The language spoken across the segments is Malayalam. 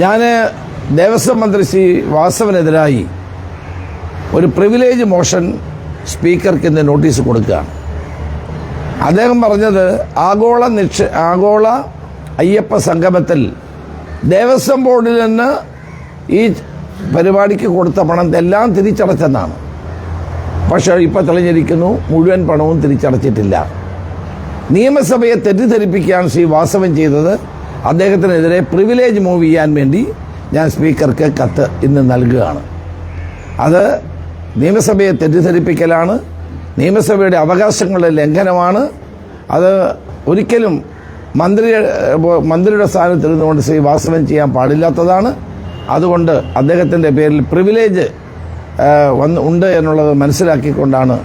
ഞാൻ ദേവസ്വം മന്ത്രി ശ്രീ വാസവനെതിരായി ഒരു പ്രിവിലേജ് മോഷൻ സ്പീക്കർക്ക് ഇന്ന് നോട്ടീസ് കൊടുക്കുകയാണ്. അദ്ദേഹം പറഞ്ഞത് ആഗോള നിക്ഷ ആഗോള അയ്യപ്പ സംഗമത്തിൽ ദേവസ്വം ബോർഡിൽ നിന്ന് ഈ പരിപാടിക്ക് കൊടുത്ത പണം എല്ലാം തിരിച്ചടച്ചെന്നാണ്. പക്ഷേ ഇപ്പോൾ തെളിഞ്ഞിരിക്കുന്നു മുഴുവൻ പണവും തിരിച്ചടച്ചിട്ടില്ല. നിയമസഭയെ തെറ്റിദ്ധരിപ്പിക്കുകയാണ് ശ്രീ വാസവൻ ചെയ്തത് അദ്ദേഹത്തിനെതിരെ പ്രിവിലേജ് മൂവ് ചെയ്യാൻ വേണ്ടി ഞാൻ സ്പീക്കർക്ക് കത്ത് ഇന്ന് നൽകുകയാണ്. അത് നിയമസഭയെ തെറ്റിദ്ധരിപ്പിക്കലാണ്. നിയമസഭയുടെ അവകാശങ്ങളുടെ ലംഘനമാണ്. അത് ഒരിക്കലും മന്ത്രി മന്ത്രിയുടെ സ്ഥാനത്തിരുന്നുകൊണ്ട് ശ്രീ വാസവൻ ചെയ്യാൻ പാടില്ലാത്തതാണ്. അതുകൊണ്ട് അദ്ദേഹത്തിന്റെ പേരിൽ പ്രിവിലേജ് വന്ന് ഉണ്ട് എന്നുള്ളത് മനസ്സിലാക്കിക്കൊണ്ടാണ്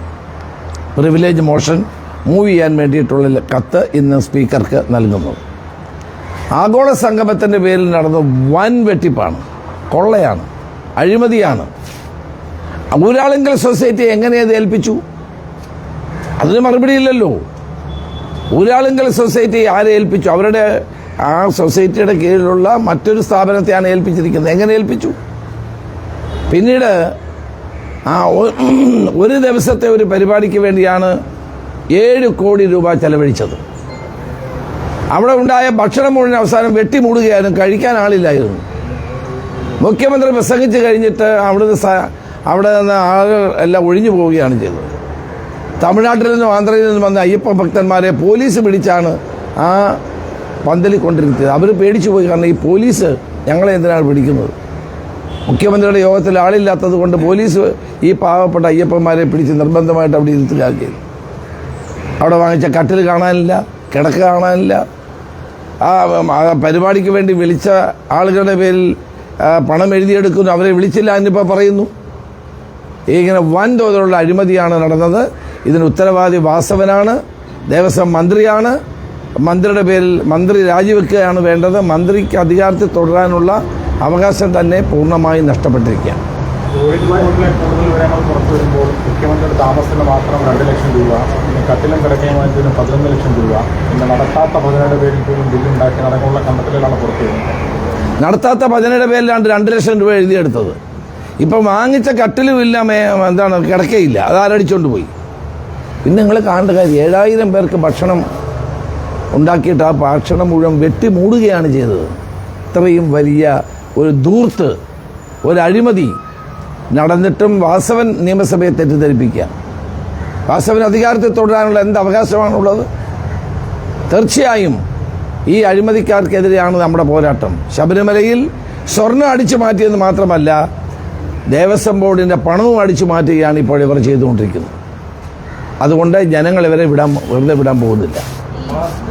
പ്രിവിലേജ് മോഷൻ മൂവ് ചെയ്യാൻ വേണ്ടിയിട്ടുള്ള കത്ത് ഇന്ന് സ്പീക്കർക്ക് നൽകുന്നത്. ആഗോള സംഗമത്തിന്റെ പേരിൽ നടന്ന വൻ വെട്ടിപ്പാണ്. കൊള്ളയാണ്. അഴിമതിയാണ്. ഊരാളുങ്കൽ സൊസൈറ്റി എങ്ങനെ അത് ഏൽപ്പിച്ചു? അതിന് മറുപടിയില്ലല്ലോ ഊരാളുങ്കൽ സൊസൈറ്റി ആരെ ഏൽപ്പിച്ചു? അവരുടെ ആ സൊസൈറ്റിയുടെ കീഴിലുള്ള മറ്റൊരു സ്ഥാപനത്തെയാണ് ഏൽപ്പിച്ചിരിക്കുന്നത്. എങ്ങനെ ഏൽപ്പിച്ചു? പിന്നീട് ആ ഒരു ദിവസത്തെ ഒരു പരിപാടിക്ക് വേണ്ടിയാണ് ഏഴ് കോടി രൂപ ചെലവഴിച്ചത്. അവിടെ ഉണ്ടായ ഭക്ഷണം മുഴുവൻ അവസാനം വെട്ടിമൂടുകയായിരുന്നു കഴിക്കാൻ ആളില്ലായിരുന്നു. മുഖ്യമന്ത്രി പ്രസംഗിച്ച് കഴിഞ്ഞിട്ട് അവിടുന്ന് അവിടെ നിന്ന് ആളുകൾ എല്ലാം ഒഴിഞ്ഞു പോവുകയാണ് ചെയ്തത്. തമിഴ്നാട്ടിൽ നിന്നും ആന്ധ്രയിൽ നിന്നും വന്ന അയ്യപ്പ ഭക്തന്മാരെ പോലീസ് പിടിച്ചാണ് ആ പന്തലിൽ കൊണ്ടിരുത്തിയത് അവർ പേടിച്ചു പോയി. കാരണം ഈ പോലീസ് ഞങ്ങളെ എന്തിനാണ് പിടിക്കുന്നത്? മുഖ്യമന്ത്രിയുടെ യോഗത്തിൽ ആളില്ലാത്തത് കൊണ്ട് പോലീസ് ഈ പാവപ്പെട്ട അയ്യപ്പന്മാരെ പിടിച്ച് നിർബന്ധമായിട്ട് അവിടെ ഇരുത്തിലാക്കിയത് അവിടെ വാങ്ങിച്ച കട്ടിൽ കാണാനില്ല കിടക്ക കാണാനില്ല ആ പരിപാടിക്ക് വേണ്ടി വിളിച്ച ആളുകളുടെ പേരിൽ പണം എഴുതിയെടുക്കുന്നു. അവരെ വിളിച്ചില്ല എന്നിപ്പോൾ പറയുന്നു. ഇങ്ങനെ വൻ തോതിലുള്ള അഴിമതിയാണ് നടന്നത്. ഇതിന് ഉത്തരവാദി വാസവനാണ് ദേവസ്വം മന്ത്രിയാണ്. മന്ത്രിയുടെ പേരിൽ മന്ത്രി രാജിവെക്കുകയാണ് വേണ്ടത്. മന്ത്രിക്ക് അധികാരത്തിൽ തുടരാനുള്ള അവകാശം തന്നെ പൂർണമായും നഷ്ടപ്പെട്ടിരിക്കുകയാണ്. റിപ്പോർട്ടിലെ കൂടുതൽ വിവരങ്ങൾ പുറത്തു വരുമ്പോൾ മുഖ്യമന്ത്രിയുടെ താമസത്തിന് മാത്രം രണ്ട് ലക്ഷം രൂപ പിന്നെ കട്ടിലും കിടക്കയുമായതിന് പതിനൊന്ന് ലക്ഷം രൂപ പിന്നെ നടത്താത്ത പതിനേഴ് പേരിൽ പോലും ബില്ലുണ്ടാക്കി നടക്കാനുള്ള കണ്ടെത്തലുകളാണ് പുറത്തു വരുന്നത്. നടത്താത്ത പതിനേഴ് പേരിലാണ് രണ്ട് ലക്ഷം രൂപ എഴുതിയെടുത്തത്. ഇപ്പം വാങ്ങിച്ച കട്ടിലുമില്ല എന്താണ് കിടക്കയില്ല. അത് ആരടിച്ചോണ്ട് പോയി. പിന്നെ നിങ്ങൾ കാണേണ്ട കാര്യം ഏഴായിരം പേർക്ക് ഭക്ഷണം ഉണ്ടാക്കിയിട്ട് ആ ഭക്ഷണം മുഴുവൻ വെട്ടി മൂടുകയാണ് ചെയ്തത്. ഇത്രയും വലിയ ഒരു ദൂർത്ത് ഒരു അഴിമതി നടന്നിട്ടും വാസവൻ നിയമസഭയെ തെറ്റിദ്ധരിപ്പിക്കുക. വാസവൻ അധികാരത്തിൽ തുടരാനുള്ള എന്ത് അവകാശമാണുള്ളത്? തീർച്ചയായും ഈ അഴിമതിക്കാർക്കെതിരെയാണ് നമ്മുടെ പോരാട്ടം. ശബരിമലയിൽ സ്വർണം അടിച്ചു മാറ്റിയെന്ന് മാത്രമല്ല ദേവസ്വം ബോർഡിന്റെ പണവും അടിച്ചു മാറ്റുകയാണ് ഇപ്പോൾ ഇവർ ചെയ്തുകൊണ്ടിരിക്കുന്നത്. അതുകൊണ്ട് ജനങ്ങൾ ഇവരെ വിടാൻ വെറുതെ വിടാൻ പോകുന്നില്ല.